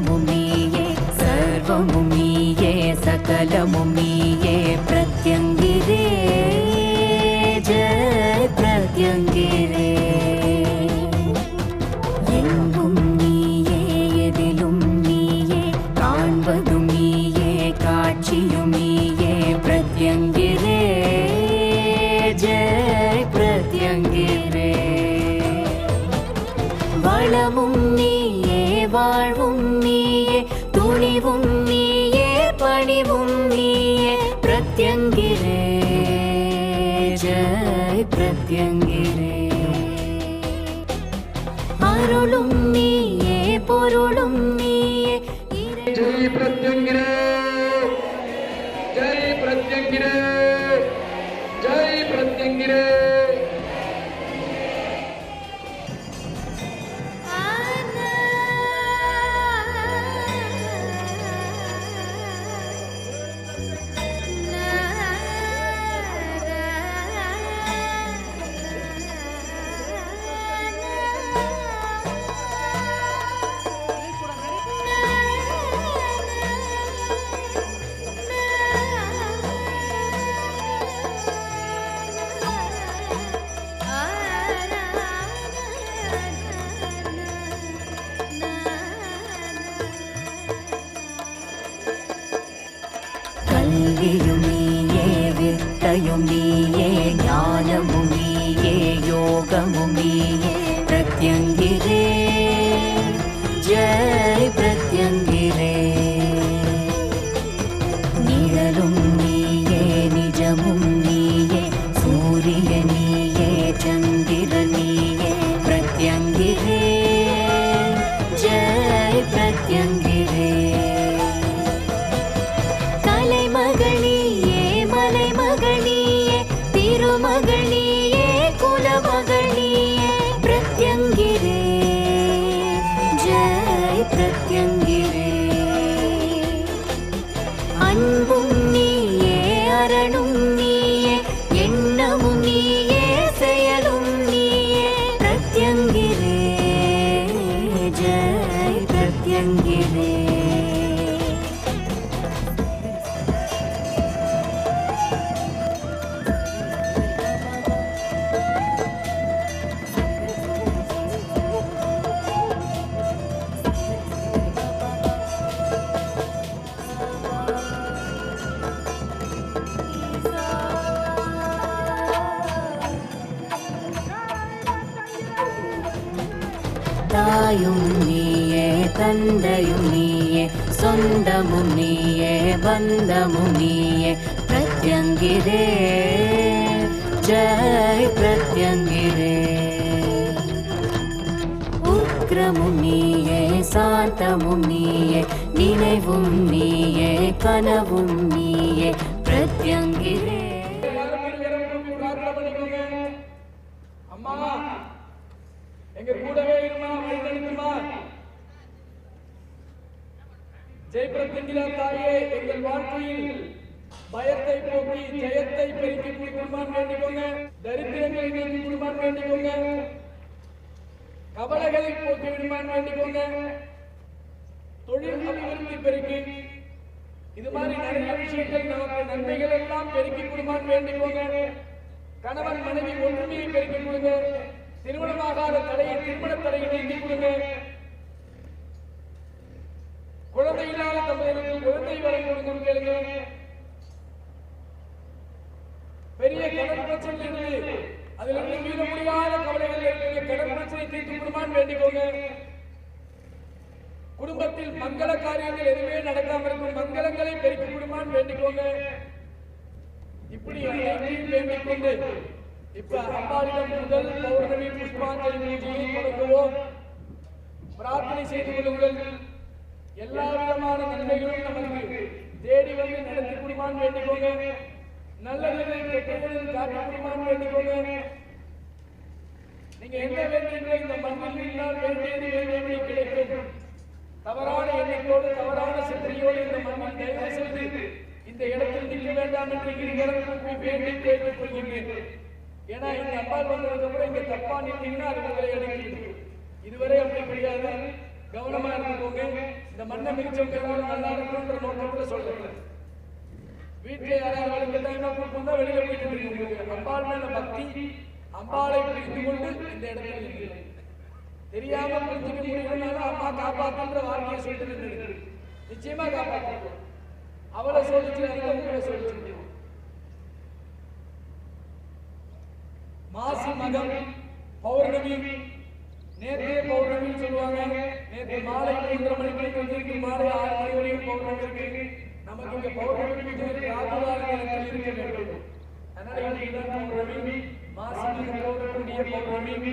సర్వముమీయే సర్వముమీయే సకలముమీయే ప్రత్యంగిరే జయ ప్రత్యంగిరే எங்கும் நீயே எதிலும் நீயே காண்பதும் நீயே காட்சியும் நீயே பிரத்யங்கிரே ஜெய் பிரத்யங்கிரே. வளமும் நீயே வாழ்வும் நீயே துணிவும் நீயே பணிவும் நீயே பிரத்யங்கிரே ஜெய் பிரத்யங்கிரே. அருளும் நீயே பொருளும் நீயே ஜெய் பிரத்யங்கிரே. நிழலும் நீயே தாயும் நீயே தந்தையும் நீயே சொந்தமும் நீயே பந்தமும் நீயே. பிரத்யங்கிரே ஜெய் பிரத்யங்கிரே. உக்ரமும் நீயே சாந்தமும் நீயே நினைவும் நீயே கனவும் நீயே. பிரத்யங்கிரே எல்லாரும் இருவரும் பிரார்த்தனை பண்ணிக்கோங்க. அம்மா எங்க கூடவே இருமா வழிநடத்துமா ஜெய் தாயே எங்கள் வாழ்க்கையில் பயத்தை போக்கி ஜெயத்தை பெருக்கி கொடுக்குமான் வேண்டிக்கோங்க தரித்திரங்களை நீக்கி கொடுமான் வேண்டிக்கோங்க கவலைகளை போக்கி விடுமான் வேண்டிக்கோங்க தொழில் அபிவிருத்தி பெருக்கி இது மாதிரி நிறைய விஷயங்கள் நமக்கு நன்மைகள் எல்லாம் பெருக்கி கொடுமான் வேண்டிக்கோங்க கணவன் மனைவி ஒற்றுமையை பெருக்கி கொடுங்க. திருமணமாகாத தடையை திருமண தடையை நீக்கி கொடுங்க. குழந்தை இல்லாத தம்பதிகளுக்கு குழந்தை வரை கொடுக்கும் கேளுங்க பெரிய கடன் பிரச்சனை இருந்து அதில் இருந்து மீற முடியாத கவலைகள் இருக்கிற கடன் பிரச்சனை தீர்த்து கொடுமான்னு வேண்டிக்கோங்க. குடும்பத்தில் மங்கள காரியங்கள் எதுவுமே நடக்காம இருக்கும். மங்களங்களை பெருக்கி கொடுமான்னு வேண்டிக்கோங்க. இப்படி அனைத்தையும் வேண்டிக் கொண்டு இப்ப அம்பாளிடம் முதல் பௌர்ணமி புஷ்பாஞ்சலி பூஜையை தொடங்குவோம். பிரார்த்தனை செய்து கொள்ளுங்கள். எல்லா விதமான நன்மைகளும் நமக்கு தேடி வந்து நடத்தி கொடுமான்னு வேண்டிக்கோங்க நல்லதினை கெட்டதில் காட்டி கொடுமான்னு வேண்டிக்கோங்க நீங்க என்ன வேண்டியீங்களோ இந்த மண்ணில் இருந்தால் வேண்டியது வேண்டியபடி கிடைக்கும்? தவறான எண்ணத்தோடு தவறான சிந்தனையோடு இந்த மண்ணில் தயவு செய்து இந்த இடத்தில் நிற்க வேண்டாம் என்று இருவரும் வேண்டி கேட்டுக் கொள்கிறேன் ஏன்னா இந்த அப்பால் வந்ததுக்கு அப்புறம் இங்க தப்பா நின்னீங்கன்னா அது உங்களை அடிக்கிறது இதுவரை அப்படி கிடையாது. கவனமா இருந்துக்கோங்க. இந்த மண்ணை மிதிச்சவங்க எல்லாரும் நல்லா இருக்கணும்ன்ற நோக்கத்துல சொல்றேன். வீட்டுல யாராவது வழக்கு டைமா கூப்பிட்டு வெளியில போயிட்டு இருக்கீங்க அம்பாள் மேல பக்தி அம்பாளை பிடித்து கொண்டு இந்த இடத்துல இருக்கிறேன் தெரியாம புரிஞ்சுக்க முடியலனாலும் அம்மா காப்பாத்துன்ற வார்த்தையை சொல்லிட்டு நின்னுடு. நிச்சயமா காப்பாத்து அவளை சொல்லிச்சு அதுக்கு உங்களை சொல்லிச்சு மாசி மகம் பௌர்ணமி. நேற்றைய பௌர்ணமின்னு சொல்லுவாங்க. நேற்று மாலை மணிக்கு மாலை ஆறு மணி வரைக்கும் இருக்கு நமக்கு இங்க பௌர்ணமி பூஜை ராகுகால நேரத்தில் இருக்க வேண்டும். அதனால பௌர்ணமி கூடிய பௌர்ணமி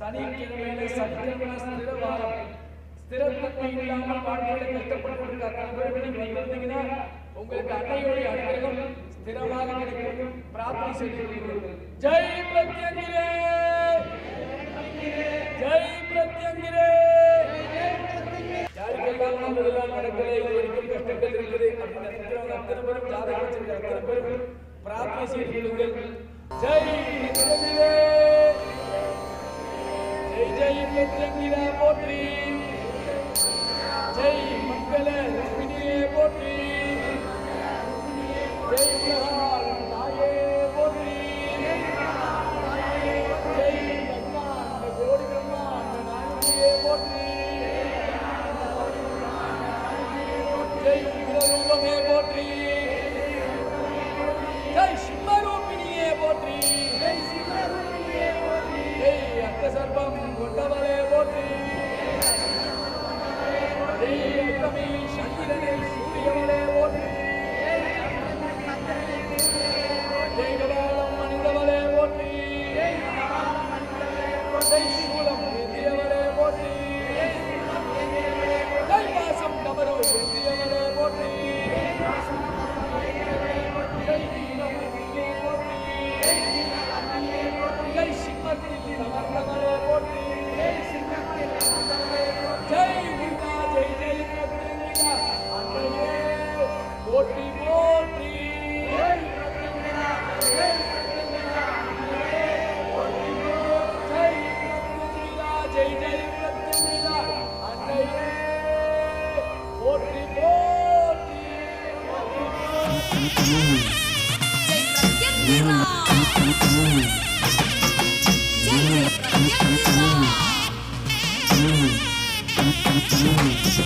சனிக்கிழமையில சனிக்கிழமை ஸ்திர வாரம் ஸ்திரத்தன்மை இல்லாமல் வாழ்க்கையில கஷ்டப்பட்டு இருக்க அத்தனை பேர் நீங்க உங்களுக்கு அன்னையோடைய அனுகிரகம் ஸ்திரமாக கிடைக்கும். பிரார்த்தனை செய்து ஜெய் பிரத்யங்கிரே! ஜெய் பிரத்யங்கிரே! நல்லதெல்லாம் நடக்கல கஷ்டங்கள் இருக்குது அப்படின்னு நினைக்கிறவங்க அத்தனை பேரும் ஜாதகம் வச்சிருக்க அத்தனை பேரும் பிரார்த்தனை செய்யுங்கள் ஜெய் போற்றி போற்றி. ஜெய் ஜெய் அன்னையே போற்றி போற்றி ஜெய் ஜெய்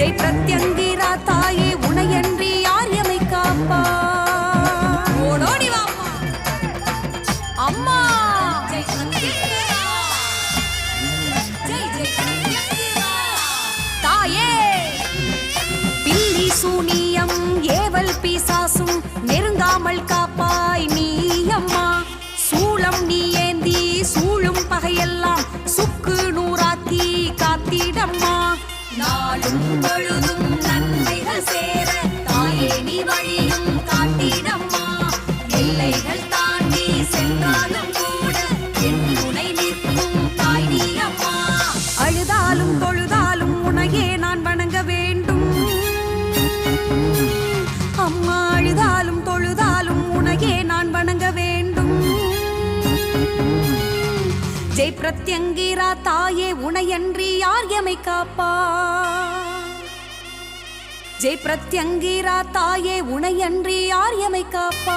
ஜெய் பிரத்யங்கிரா தாயே உனையன்றி யார் எமை காப்பா? ஓடோடி வா அம்மா ஜெய் ஜெய் ஜெய் தாயே. பில்லி சூனியம் ஏவல் பிசாசும் நெருங்காமல் காப்பாய் நீ அம்மா. சூளம் நீ ஏந்தி சூழும் பகையெல்லாம் சுக்கு நூறாக்கி காத்திடம்மா. நாளும் பொழுதும் நன்மைகள் சேர ஜெய் பிரத்யங்கீரா தாயே உனையன்றி யார் எமை காப்பா? ஜெய் பிரத்யங்கீரா தாயே உனையன்றி யார் எமை காப்பா?